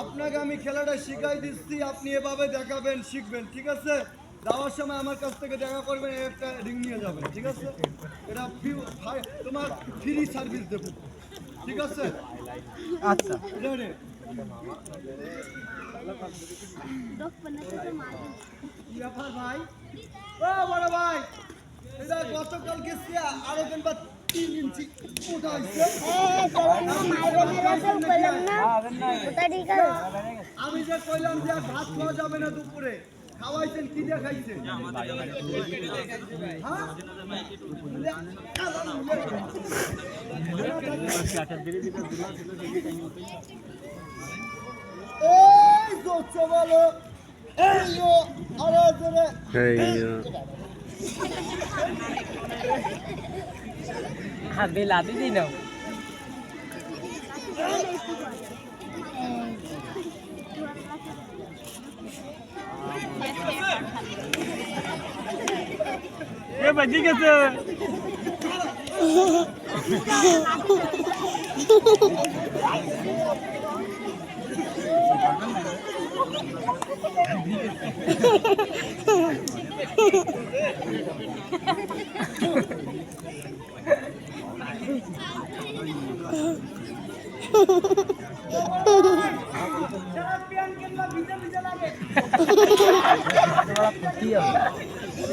আপনাকে আমি খেলাটা শিখাই দিচ্ছি, আপনি এভাবে দেখাবেন, শিখবেন, ঠিক আছে? যাওয়ার সময় আমার কাছ থেকে দেখা করবেন, একটা রিং নিয়ে যাবেন, ঠিক আছে? এটা তোমার ফ্রি সার্ভিস দেবো, ঠিক আছে? আচ্ছা ভাই ও বড় ভাই এটা গতকালকে আরও তিন ইঞ্চি মোটা হয়েছে আছে। আমি যে কইলাম যে ভাত খাওয়া যাবে না দুপুরে খাওয়াইছেন কি দিয়ে খাইছেন হ্যাঁ? এই জোচ্চো বলো এই আরো জোরে বিলাতি দিন এ বাজি গেছে ওর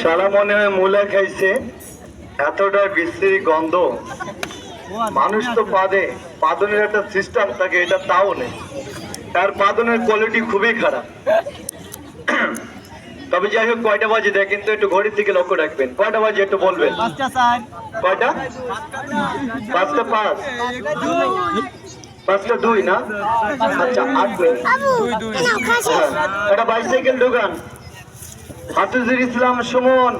সারা মনে হয় মূলা খাইছে। এতটা বিশ্রী গন্ধ। মানুষ তো পাদে। পাদনের একটা সিস্টেম থাকে, এটা তাও নেই। তার পাদনের কোয়ালিটি খুবই খারাপ। তবে যাই হোক কয়টা বাজে দেয় কিন্তু একটু ঘড়ির দিকে লক্ষ্য রাখবেন। কয়টা বাজে একটু বলবেন? কয়টা? পাঁচটা পাঁচ। পাঁচটা দুই না? আচ্ছা আট মিনিট। হ্যাঁ, একটা বাইসাইকেল দোকান। হাফিজুর ইসলাম সুমন।